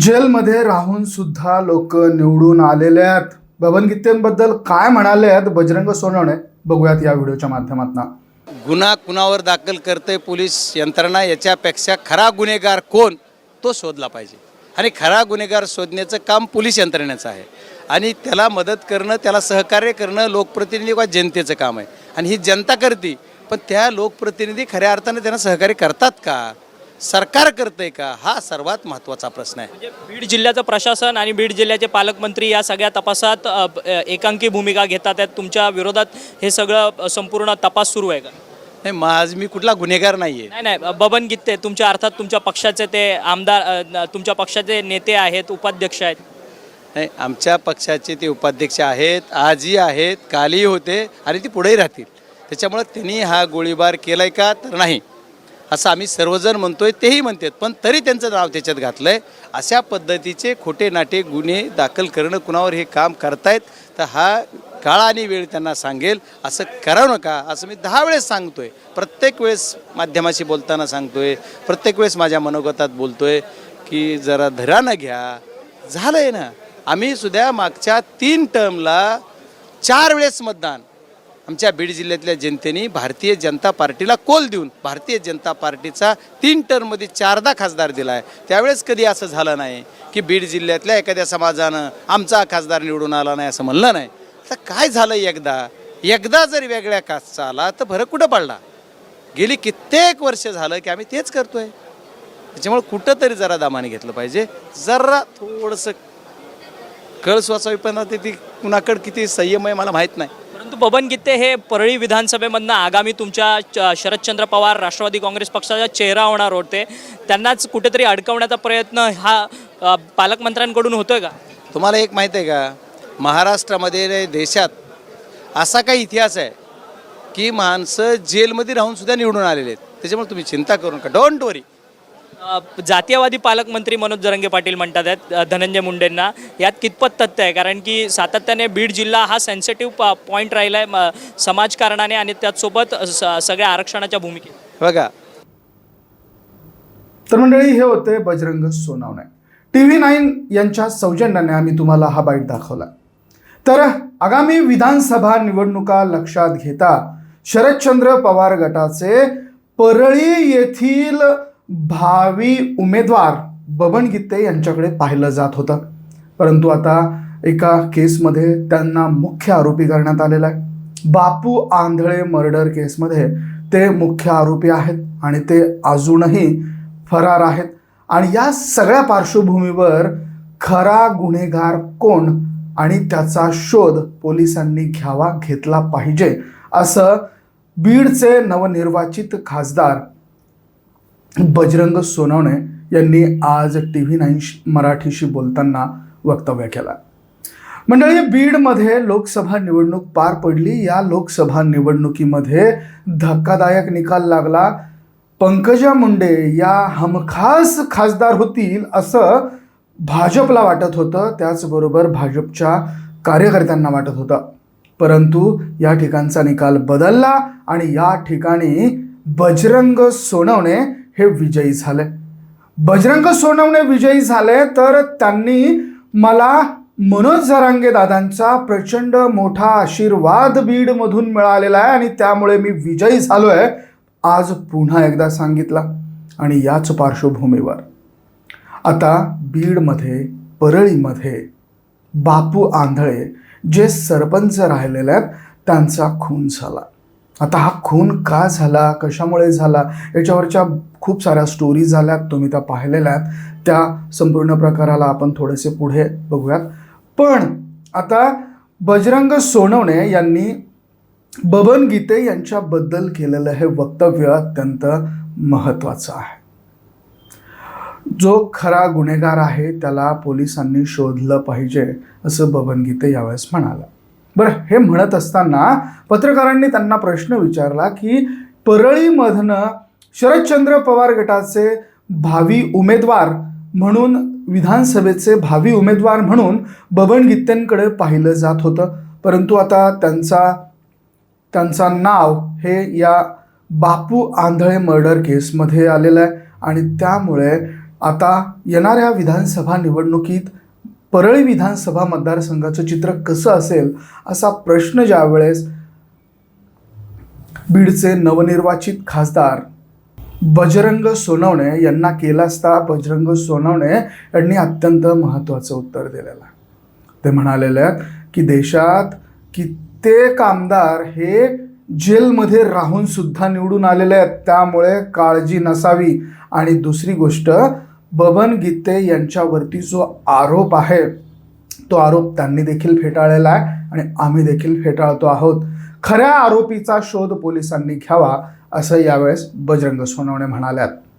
जेलमध्ये राहून सुद्धा लोक निवडून आलेले आहेत. बबन काय म्हणाले आहेत बजरंग सोनवणे? बघूयात या व्हिडिओच्या माध्यमातून. गुन्हा कुणावर दाखल करते पोलीस यंत्रणा याच्यापेक्षा खरा गुन्हेगार कोण तो शोधला पाहिजे. आणि खरा गुन्हेगार शोधण्याचं काम पोलीस यंत्रणेचं आहे. आणि त्याला मदत करणं त्याला सहकार्य करणं लोकप्रतिनिधी किंवा जनतेचं काम आहे. आणि ही जनता करते पण त्या लोकप्रतिनिधी खऱ्या अर्थाने त्यांना सहकार्य करतात का? सरकार करतंय का? हा सर्वात महत्त्वाचा प्रश्न आहे. म्हणजे बीड जिल्ह्याचं प्रशासन आणि बीड जिल्ह्याचे पालकमंत्री या सगळ्या तपासात अ, ब- अ, एकांकी भूमिका घेतात आहेत. तुमच्या विरोधात हे सगळं अ, संपूर्ण तपास सुरू आहे का? नाही माझ मी कुठला गुन्हेगार नाही आहे नाही नाही अ, बबन गित्ते तुमच्या अर्थात तुमच्या पक्षाचे ते आमदार अ, न- तुमच्या पक्षाचे नेते आहेत उपाध्यक्ष आहेत. नाही आमच्या पक्षाचे ते उपाध्यक्ष आहेत आजही आहेत कालही होते आणि ते पुढेही राहतील. त्याच्यामुळं त्यांनी हा गोळीबार केलाय का तर नाही. असं आम्ही सर्वजण म्हणतोय तेही म्हणतात पण तरी त्यांचं नाव त्याच्यात घातलं आहे अशा पद्धतीचे खोटे नाटे गुन्हे दाखल करणं कुणावर हे काम करतायत तर हा काळ आणि वेळ त्यांना सांगेल. असं करावं नका असं मी दहा वेळेस सांगतोय. प्रत्येक वेळेस माध्यमाशी बोलताना सांगतोय प्रत्येक वेळेस माझ्या मनोगतात बोलतोय की जरा धरानं घ्या. झालंय ना. आम्ही सुद्धा मागच्या तीन टर्मला चार वेळेस मतदान. आमच्या बीड जिल्ह्यातल्या जनतेने भारतीय जनता पार्टीला कोल देऊन भारतीय जनता पार्टीचा तीन टर्ममध्ये चारदा खासदार दिला आहे त्यावेळेस कधी असं झालं नाही की बीड जिल्ह्यातल्या एखाद्या समाजानं आमचा खासदार निवडून आला नाही असं म्हणलं नाही. तर काय झालं एकदा? एकदा जर वेगळ्या कास्टचा आला तर फरक कुठं पडला? गेली कित्येक वर्ष झालं की आम्ही तेच करतोय. त्याच्यामुळे कुठंतरी जरा दामाने घेतलं पाहिजे. जरा थोडंसं कळ पण ते ती कुणाकडं किती संयम आहे मला माहीत नाही. परंतु बबन गीते हे परळी विधानसभेमधनं आगामी तुमच्या शरदचंद्र पवार राष्ट्रवादी काँग्रेस पक्षाचा चेहरा होणार होते. त्यांनाच कुठेतरी अडकवण्याचा प्रयत्न हा पालकमंत्र्यांकडून होतोय का? तुम्हाला एक माहीत आहे का? महाराष्ट्रामध्ये देशात असा काही इतिहास आहे की माणसं जेलमध्ये राहून सुद्धा निवडून आलेले आहेत. त्याच्यामुळे तुम्ही चिंता करू नका. डोंट वरी जातीयवादी पालकमंत्री मनोज जरंगे पाटील म्हणतात आहेत धनंजय मुंडेंना. यात कितपत तथ्य आहे? कारण की सातत्याने बीड जिल्हा हा सेन्सिटिव्ह पॉईंट राहिला आहे समाजकारणाने आणि त्याचसोबत स- सगळ्या आरक्षणाच्या भूमिकेत. बघा. तर मंडळी हे होते Bajrang Sonawane. T V nine यांच्या सौजन्याने आम्ही तुम्हाला हा बाईट दाखवला. तर आगामी विधानसभा निवडणुका लक्षात घेता शरदचंद्र पवार गटाचे परळी येथील भावी उमेदवार बबन गीते यांच्याकडे पाहिलं जात होतं. परंतु आता एका केसमध्ये त्यांना मुख्य आरोपी करण्यात आलेला आहे. बापू आंधळे मर्डर केसमध्ये ते मुख्य आरोपी आहेत आणि ते अजूनही फरार आहेत. आणि या सगळ्या पार्श्वभूमीवर खरा गुन्हेगार कोण आणि त्याचा शोध पोलिसांनी घ्यावा घेतला पाहिजे असं बीडचे नवनिर्वाचित खासदार बजरंग सोनवणे यांनी आज टी व्ही नाईन मराठीशी बोलताना वक्तव्य केलं. मंडळी बीडमध्ये लोकसभा निवडणूक पार पडली. या लोकसभा निवडणुकीमध्ये धक्कादायक निकाल लागला. पंकजा मुंडे या हमखास खासदार होतील असं भाजपला वाटत होतं. त्याचबरोबर भाजपच्या कार्यकर्त्यांना वाटत होतं. परंतु या ठिकाणचा निकाल बदलला आणि या ठिकाणी बजरंग सोनवणे हे विजयी झाले. बजरंग सोनवणे विजयी झाले तर त्यांनी मला मनोज झरांगे दादांचा प्रचंड मोठा आशीर्वाद बीडमधून मिळालेला आहे आणि त्यामुळे मी विजयी झालो आहे आज पुन्हा एकदा सांगितला. आणि याच पार्श्वभूमीवर आता बीडमध्ये परळीमध्ये बापू आंधळे जे सरपंच राहिलेले आहेत त्यांचा खून झाला. आता हा खून का झाला? कशामुळे झाला? याच्यावरच्या खूप साऱ्या स्टोरीज झाल्यात तुम्ही त्या पाहिलेल्या आहेत. त्या संपूर्ण प्रकाराला आपण थोडेसे पुढे बघूयात. पण आता बजरंग सोनवणे यांनी बबन गीते यांच्याबद्दल केलेलं हे वक्तव्य अत्यंत महत्त्वाचं आहे. जो खरा गुन्हेगार आहे त्याला पोलिसांनी शोधलं पाहिजे असं बबन गीते यावेळेस म्हणाला. बरं हे म्हणत असताना पत्रकारांनी त्यांना प्रश्न विचारला की परळीमधनं शरदचंद्र पवार गटाचे भावी उमेदवार म्हणून विधानसभेचे भावी उमेदवार म्हणून बबन गीत्यांकडे पाहिलं जात होतं. परंतु आता त्यांचा त्यांचा नाव हे या बापू आंधळे मर्डर केसमध्ये आलेलं आहे. आणि त्यामुळे आता येणाऱ्या विधानसभा निवडणुकीत परळी विधानसभा मतदारसंघाचं चित्र कसं असेल असा प्रश्न ज्यावेळेस बीडचे नवनिर्वाचित खासदार बजरंग सोनवणे यांना केला असता बजरंग सोनवणे यांनी अत्यंत महत्त्वाचं उत्तर दिलेलं. आहे ते म्हणालेले आहेत की देशात कित्येक आमदार हे जेलमध्ये राहून सुद्धा निवडून आलेले आहेत. त्यामुळे काळजी नसावी. आणि दुसरी गोष्ट बबन गीते यांच्यावरती जो आरोप आहे तो आरोप त्यांनी देखील फेटाळलेला आहे आणि आम्ही देखील फेटाळतो आहोत. खऱ्या आरोपीचा शोध पोलिसांनी घ्यावा असं यावेळेस बजरंग सोनवणे म्हणाल्यात.